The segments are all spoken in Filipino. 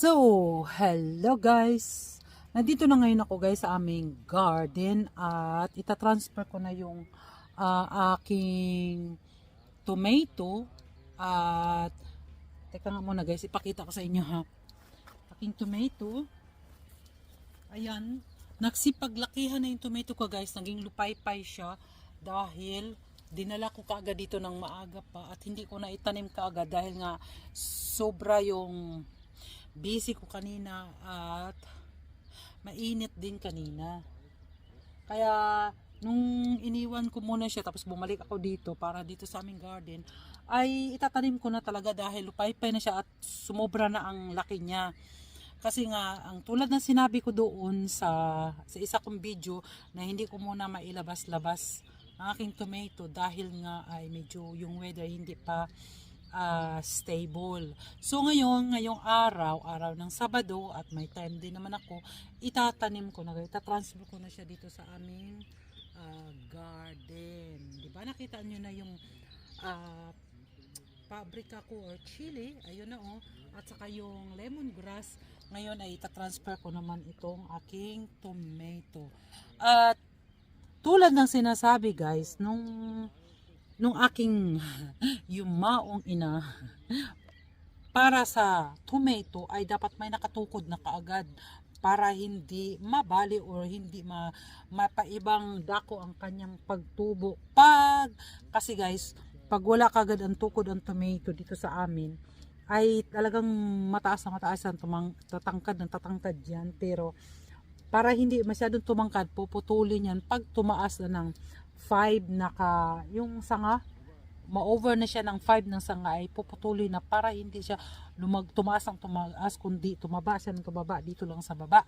So, hello guys! Nandito na ngayon ako guys sa aming garden at itatransfer ko na yung ah, aking tomato at teka nga muna guys, ipakita ko sa inyo ha. Aking tomato. Ayan, nagsipaglakihan na yung tomato ko guys, naging lupay-pay siya dahil dinala ko kaagad dito ng maaga pa at hindi ko na itanim kaagad dahil nga sobra yung busy ko kanina at mainit din kanina. Kaya nung iniwan ko muna siya tapos bumalik ako dito para dito sa aming garden ay itatanim ko na talaga dahil lupay-pay na siya at sumobra na ang laki niya. Kasi nga, ang tulad ng sinabi ko doon sa, sa isa kong video na hindi ko muna mailabas-labas ang aking tomato dahil nga ay medyo yung weather hindi pa ah, stable. So ngayon, ngayong araw, araw ng Sabado at may time din naman ako, itatanim ko na, itatransfer ko na siya dito sa aming ah, garden. Di ba nakita nyo na yung ah, pabrika ko or chili, ayun na oh, at saka yung lemongrass, ngayon ay itatransfer ko naman itong aking tomato. At tulad ng sinasabi guys, nung nung aking yung maong ina para sa tomato ay dapat may nakatukod na kaagad para hindi mabali or hindi ma, mapaibang dako ang kanyang pagtubo. Pag, kasi guys, pag wala kagad ang tukod ang tomato dito sa amin, ay talagang mataas na mataas ang tumang, tatangkad ng tatangkad yan. Pero para hindi masyadong tumangkad, puputulin yan pag tumaas na ng 5 naka, yung sanga, ma-over na siya ng 5 ng sanga ay puputulin na para hindi siya lumag, tumaas ang tumaas kundi tumaba siya ng tumaba dito lang sa baba.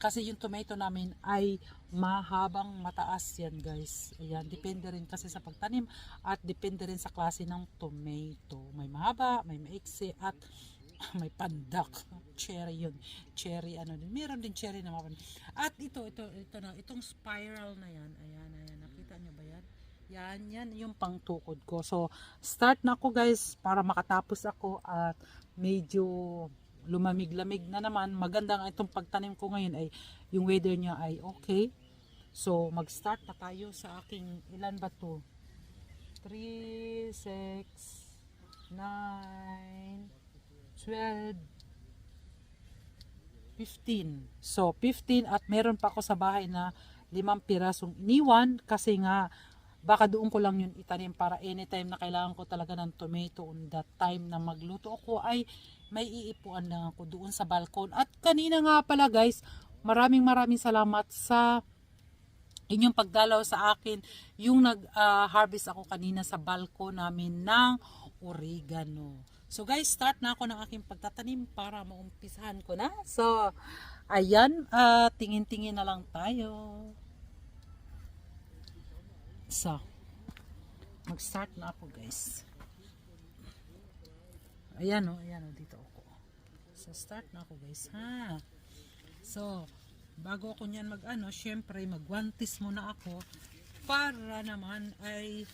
Kasi yung tomato namin ay mahabang mataas yan guys. Ayan, depende rin kasi sa pagtanim at depende rin sa klase ng tomato. May mahaba, may maiksi at may pandak. Cherry yun. Cherry ano din. Meron din cherry na mapan at ito ito ito na itong spiral na yan. Ayan ayan nakita nyo ba yan yan yung pangtukod ko. So start na ako guys para makatapos ako at medyo lumamig-lamig na naman. Maganda nga itong pagtanim ko ngayon ay yung weather niya ay okay. So mag start na tayo sa aking ilan ba to? 3 6 9 12 15. So, 15 at meron pa ako sa bahay na limang pirasong iniwan kasi nga baka doon ko lang yun itanim para anytime na kailangan ko talaga ng tomato on that time na magluto ako ay may iipuan lang ako doon sa balkon. At kanina nga pala guys, maraming maraming salamat sa inyong pagdalaw sa akin yung nag-harvest ako kanina sa balkon namin ng oregano. So guys, start na ako ng aking pagtatanim para maumpisahan ko na. So, ayan, ah, tingin-tingin na lang tayo. So, mag-start na ako guys. Ayan o, ayan o, dito ako. So, start na ako guys, ha? So, bago ako niyan mag-ano, syempre, magwantis muna ako para naman ay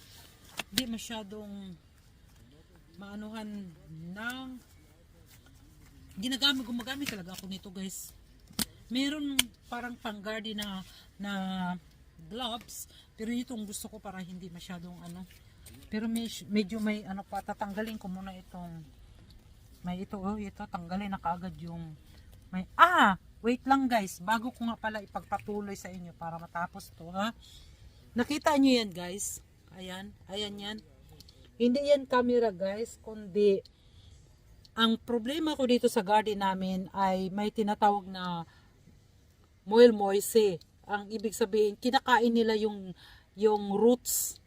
di masyadong maanuhan ng ginagamit, gumagamit talaga ako nito guys. Meron parang pang garden na na gloves, pero itong gusto ko para hindi masyadong ano. Pero may, medyo may ano pa, tatanggalin ko muna itong may ito, oh, ito, tanggalin na kaagad yung may, ah, wait lang guys, bago ko nga pala ipagpatuloy sa inyo para matapos to, ha? Nakita nyo yan guys? Ayan, ayan yan. Hindi yan camera guys, kundi ang problema ko dito sa garden namin ay may tinatawag na moil moise. Ang ibig sabihin, kinakain nila yung yung roots.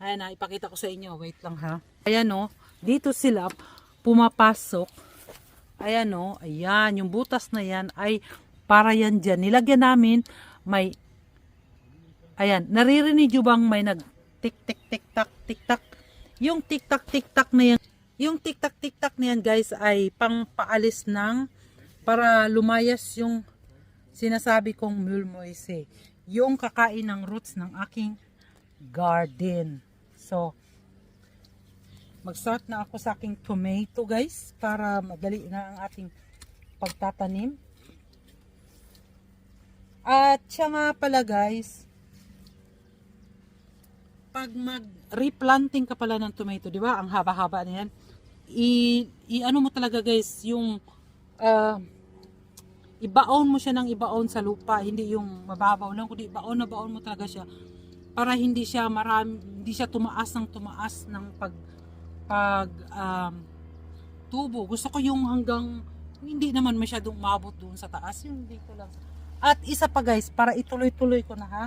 Ayan na, ipakita ko sa inyo. Wait lang ha. Ayan o, dito sila pumapasok. Ayan o, ayan, yung butas na yan ay para yan dyan. Nilagyan namin, may, ayan, naririnig nyo bang may nag tik tik tik tak tik tak yung tik-tak tik-tak na yan, yung tik-tak tik-tak na yan guys ay pang paalis ng para lumayas yung sinasabi kong mulmoise. Yung kakain ng roots ng aking garden. So, mag-start na ako sa aking tomato guys para madali na ang ating pagtatanim. At siya nga pala guys, pag mag-replanting ka pala ng tomato, di ba? Ang haba-haba niyan. I, i ano mo talaga guys, yung ah, ibaon mo siya ng ibaon sa lupa, hindi yung mababaw lang, kundi ibaon na baon mo talaga siya para hindi siya marami, hindi siya tumaas ng tumaas ng pag pag um, tubo. Gusto ko yung hanggang hindi naman masyadong mabot doon sa taas, yung dito lang. At isa pa guys, para ituloy-tuloy ko na ha.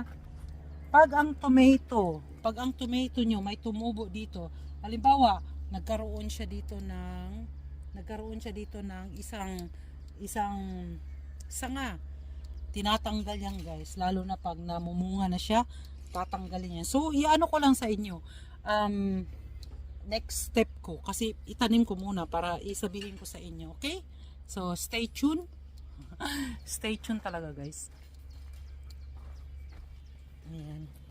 Pag ang tomato, pag ang tomato nyo may tumubo dito, halimbawa, nagkaroon siya dito ng nagkaroon siya dito ng isang isang sanga. Tinatanggal yan guys, lalo na pag namumunga na siya, tatanggalin yan. So, iano ko lang sa inyo. Um, next step ko kasi itanim ko muna para isabihin ko sa inyo, okay? So, stay tuned. stay tuned talaga, guys. Ayan.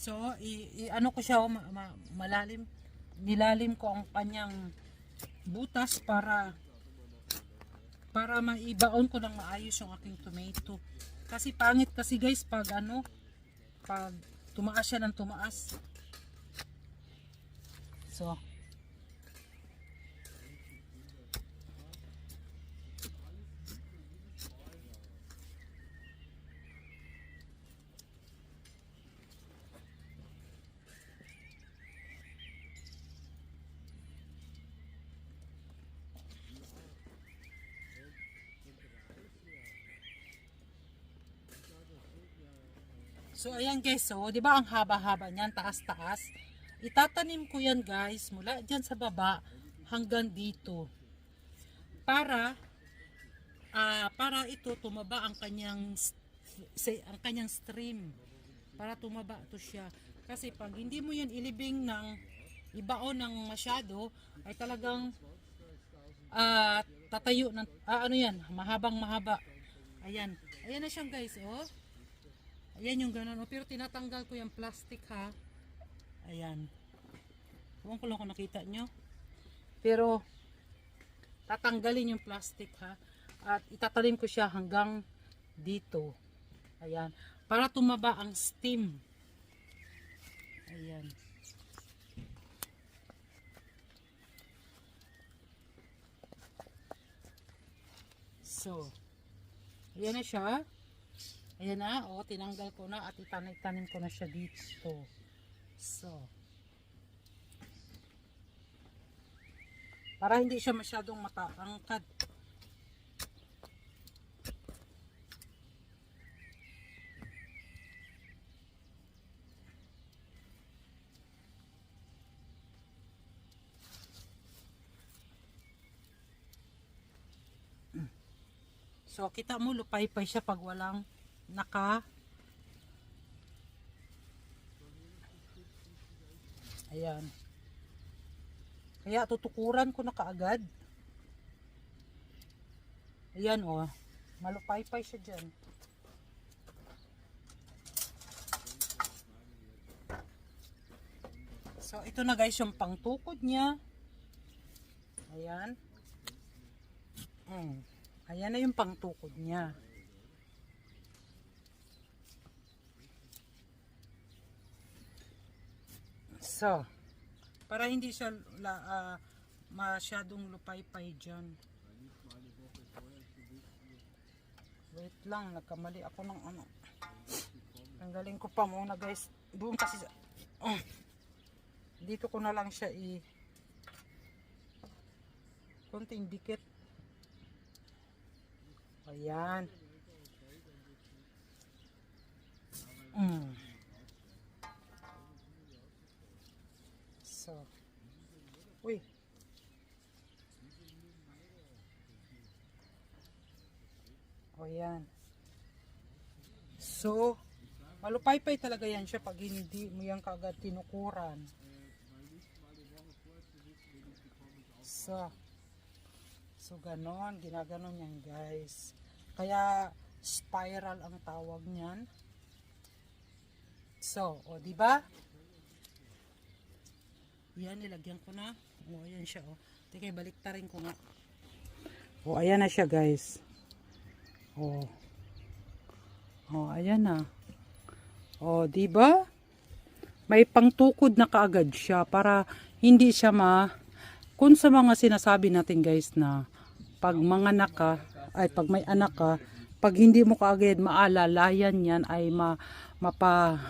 So, i, i- ano ko siya, ma, ma- malalim, nilalim ko ang kanyang butas para para maibaon ko ng maayos yung aking tomato. Kasi pangit kasi guys pag ano, pag tumaas siya ng tumaas. So, So ayan guys, so 'di ba ang haba-haba niyan, taas-taas. Itatanim ko 'yan guys mula diyan sa baba hanggang dito. Para ah para ito tumaba ang kanyang say, ang kanyang stream. Para tumaba to siya. Kasi pag hindi mo 'yan ilibing ng ibaon ng masyado ay talagang ah tatayo ng ah, ano 'yan, mahabang mahaba. Ayan. Ayan na siyang guys, oh. Ayan yung ganun. oh. Pero tinatanggal ko yung plastic ha. Ayan. Huwag ko lang kung nakita nyo. Pero tatanggalin yung plastic ha. At itatalim ko siya hanggang dito. Ayan. Para tumaba ang steam. Ayan. So, ayan na siya. Ayan na, oh, tinanggal ko na at itanim ko na siya dito. So, para hindi siya masyadong mataangkad. So, kita mo, lupay-pay siya pag walang naka Ayan. Kaya tutukuran ko na kaagad. Ayan oh. Malupay-pay siya dyan. So, ito na guys yung pangtukod niya. Ayan. Mm. Ayan na yung pangtukod niya. So, para hindi siya la, ah, masyadong lupay-pay dyan. Wait lang, nagkamali ako ng ano. Tanggalin ko pa muna guys. Doon kasi sa... Oh, dito ko na lang siya i... Konting dikit. Ayan. Mm. So. Uy. O yan. So, malupay-pay talaga yan siya pag hindi mo yan kagad tinukuran. So, so ganon, ginaganon yan guys. Kaya spiral ang tawag niyan. diretso. O, di ba? Yan, nilagyan ko na. O, ayan siya, o. Teka, baliktarin ko nga. O, ayan na siya, guys. O. O, ayan na. O, di ba? May pangtukod na kaagad siya para hindi siya ma... Kung sa mga sinasabi natin, guys, na pag mga anak ka, ay pag may anak ka, pag hindi mo kaagad maalalayan yan ay ma, mapa,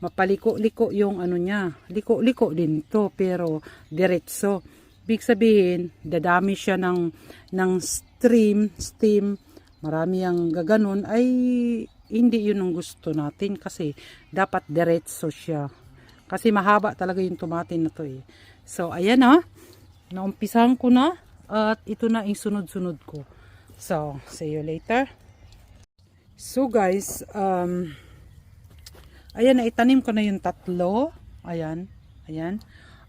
mapaliko-liko yung ano niya. Liko-liko din to pero diretso. Big sabihin, dadami siya ng, ng stream, steam, marami ang gaganon, ay hindi yun ang gusto natin kasi dapat diretso siya. Kasi mahaba talaga yung tomatin na to eh. So, ayan ah. Naumpisahan ko na at ito na yung sunod-sunod ko. So, see you later. So guys, um, ayan na itanim ko na yung tatlo. Ayan, ayan.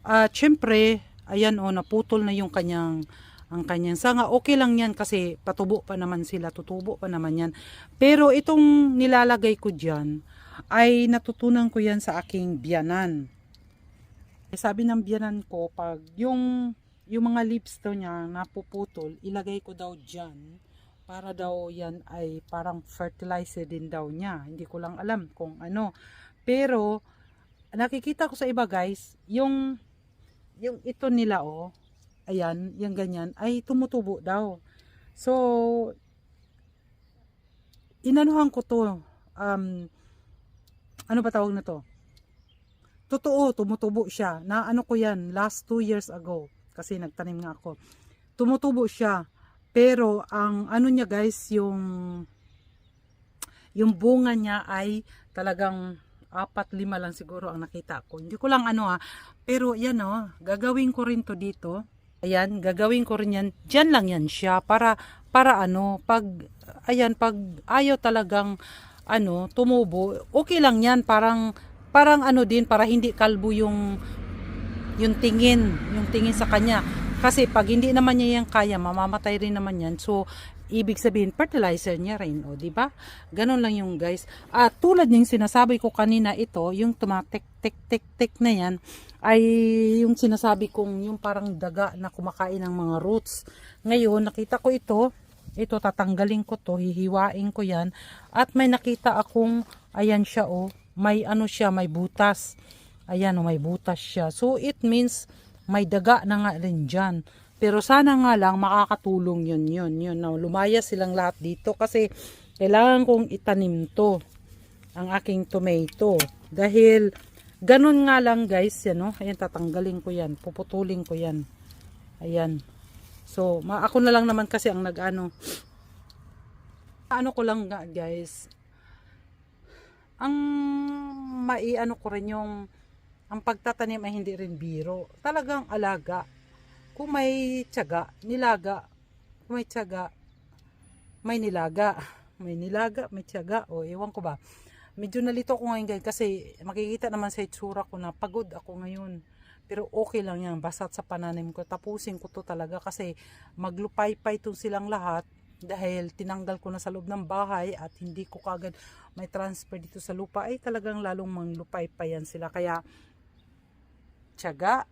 At syempre, ayan o, naputol na yung kanyang ang kanyang sanga. Okay lang yan kasi patubo pa naman sila, tutubo pa naman yan. Pero itong nilalagay ko dyan, ay natutunan ko yan sa aking biyanan. Eh, sabi ng biyanan ko, pag yung, yung mga leaves daw niya napuputol, ilagay ko daw dyan para daw yan ay parang fertilizer din daw niya. Hindi ko lang alam kung ano. Pero, nakikita ko sa iba guys, yung, yung ito nila oh, ayan, yung ganyan, ay tumutubo daw. So, inanuhan ko to, um, ano ba tawag na to? Totoo, tumutubo siya. Na ano ko yan, last two years ago. Kasi nagtanim nga ako. Tumutubo siya. Pero, ang ano niya guys, yung yung bunga niya ay talagang apat lima lang siguro ang nakita ko. Hindi ko lang ano ha. Pero yan oh, gagawin ko rin to dito. Ayan, gagawin ko rin yan. Diyan lang yan siya para para ano, pag ayan, pag ayaw talagang ano, tumubo, okay lang yan. Parang parang ano din para hindi kalbo yung yung tingin, yung tingin sa kanya. Kasi pag hindi naman niya yan kaya, mamamatay rin naman yan. So, ibig sabihin, fertilizer niya rin. O, di ba? Ganon lang yung guys. At tulad ng sinasabi ko kanina, ito, yung tumatik, tik, tik, tik na yan, ay yung sinasabi kong yung parang daga na kumakain ng mga roots. Ngayon, nakita ko ito, ito tatanggalin ko to, hihiwain ko yan. At may nakita akong, ayan siya oh, may ano siya, may butas. Ayan oh, may butas siya. So, it means, may daga na nga rin dyan. Pero sana nga lang makakatulong yun yun yun. Now, lumaya silang lahat dito kasi kailangan kong itanim to ang aking tomato. Dahil ganun nga lang guys, yan no. Ayan tatanggalin ko yan, puputulin ko yan. Ayan. So, ako na lang naman kasi ang nag-ano. Ano ko lang nga guys. Ang maiano ko rin yung ang pagtatanim ay hindi rin biro. Talagang alaga. Kung may tiyaga, nilaga. Kung may tiyaga, may nilaga. May nilaga, may tiyaga. O, ewan ko ba. Medyo nalito ko ngayon guys kasi makikita naman sa itsura ko na pagod ako ngayon. Pero okay lang yan. Basta sa pananim ko. Tapusin ko to talaga kasi maglupay-pay itong silang lahat dahil tinanggal ko na sa loob ng bahay at hindi ko kagad may transfer dito sa lupa ay talagang lalong manglupay pa yan sila kaya tiyaga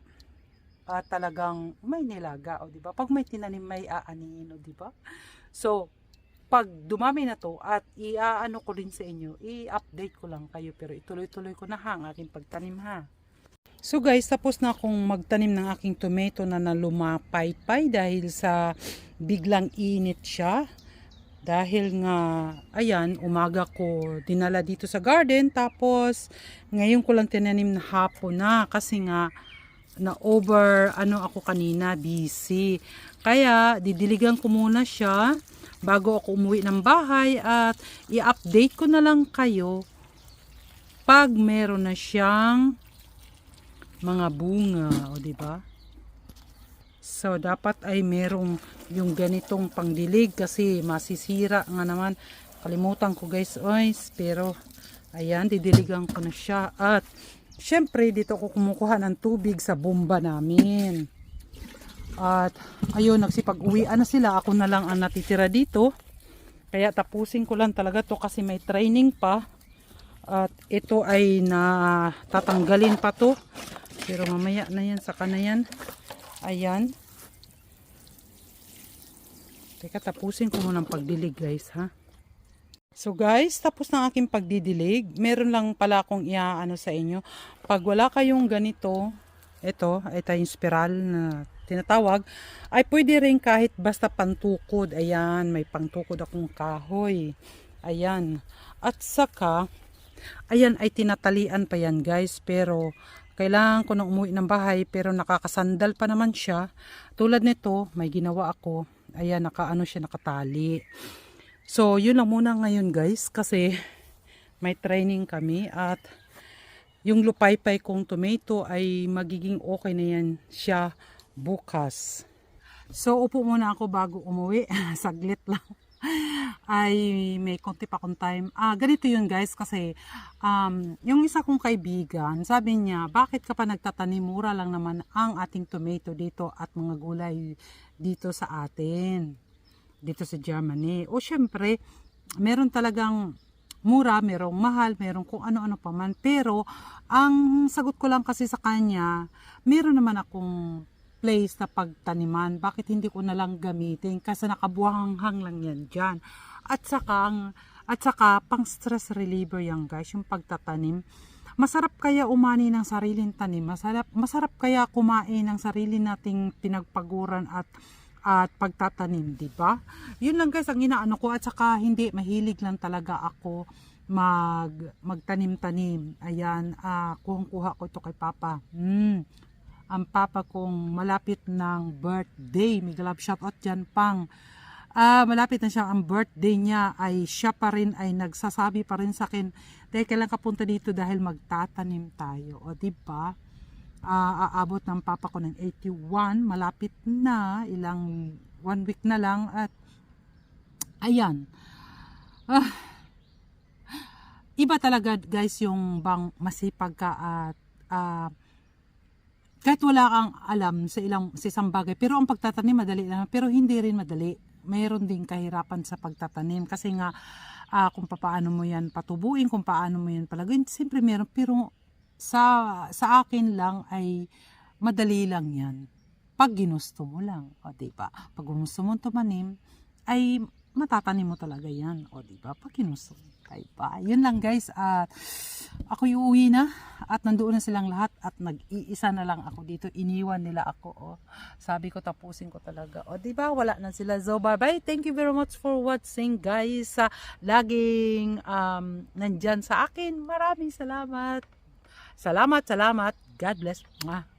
at talagang may nilaga o di ba? Pag may tinanim may aanihin o di ba? So pag dumami na to at iaano ko rin sa inyo i-update ko lang kayo pero ituloy-tuloy ko na ha ang aking pagtanim ha? So guys, tapos na akong magtanim ng aking tomato na nalumapaypay dahil sa biglang init siya. Dahil nga, ayan, umaga ko dinala dito sa garden. Tapos, ngayon ko lang tinanim na hapon na kasi nga, na over, ano ako kanina, busy. Kaya, didiligan ko muna siya bago ako umuwi ng bahay at i-update ko na lang kayo pag meron na siyang mga bunga, o di ba? So dapat ay merong yung ganitong pangdilig kasi masisira nga naman. Kalimutan ko guys, oys, pero ayan, didiligan ko na siya at syempre dito ko kumukuha ng tubig sa bomba namin. At ayun, nagsipag-uwian na sila. Ako na lang ang natitira dito. Kaya tapusin ko lang talaga to kasi may training pa. At ito ay na tatanggalin pa to. Pero mamaya na yan, saka na yan. Ayan. Teka, tapusin ko muna ang pagdilig guys ha. So guys, tapos na aking pagdidilig. Meron lang pala akong iaano sa inyo. Pag wala kayong ganito, ito, ito yung spiral na tinatawag, ay pwede rin kahit basta pantukod. Ayan, may pangtukod akong kahoy. Ayan. At saka, ayan ay tinatalian pa yan guys. Pero, kailangan ko nang umuwi ng bahay pero nakakasandal pa naman siya. Tulad nito, may ginawa ako. Ayan, nakaano siya, nakatali. So, yun lang muna ngayon guys kasi may training kami at yung lupaypay kong tomato ay magiging okay na yan siya bukas. So, upo muna ako bago umuwi. Saglit lang. Ay may konti pa akong time. Ah, ganito yun guys kasi um, yung isa kong kaibigan, sabi niya, bakit ka pa nagtatanim? Mura lang naman ang ating tomato dito at mga gulay dito sa atin dito sa Germany. O syempre, meron talagang mura, merong mahal, merong kung ano-ano pa man. Pero, ang sagot ko lang kasi sa kanya, meron naman akong place na pagtaniman. Bakit hindi ko na lang gamitin? Kasi nakabuhanghang lang yan dyan. At saka, at saka, pang stress reliever yan guys, yung pagtatanim. Masarap kaya umani ng sariling tanim. Masarap, masarap kaya kumain ng sarili nating pinagpaguran at at pagtatanim, di ba? Yun lang guys ang inaano ko at saka hindi mahilig lang talaga ako mag magtanim-tanim. Ayan, ah kuha ko ito kay Papa. Mm. Ang Papa kong malapit ng birthday. May love shout out dyan pang. Ah, malapit na siya ang birthday niya ay siya pa rin ay nagsasabi pa rin sa akin, "Dahil kailan ka punta dito dahil magtatanim tayo." O di ba? Ah, aabot ng papa ko ng 81, malapit na, ilang one week na lang at ayan. Ah, iba talaga guys yung bang masipag ka at ah, kahit wala kang alam sa ilang sa isang bagay pero ang pagtatanim madali lang. Pero hindi rin madali. Mayroon din kahirapan sa pagtatanim. Kasi nga ah, kung paano mo yan patubuin kung paano mo yan palagawin siyempre meron pero sa sa akin lang ay madali lang yan. Pag ginusto mo lang o di ba? Pag gusto mo tumanim ay matatanim mo talaga yan o di ba? Pag ginusto mo kay ba yun lang guys. At ako uuwi na. At nandoon na silang lahat. At nag-iisa na lang ako dito. Iniwan nila ako oh. sabi ko tapusin ko talaga. O di ba? Wala na sila. So bye bye thank you very much for watching guys. Sa laging um, nandyan sa akin. Maraming salamat. Salamat salamat. God bless. Mwah.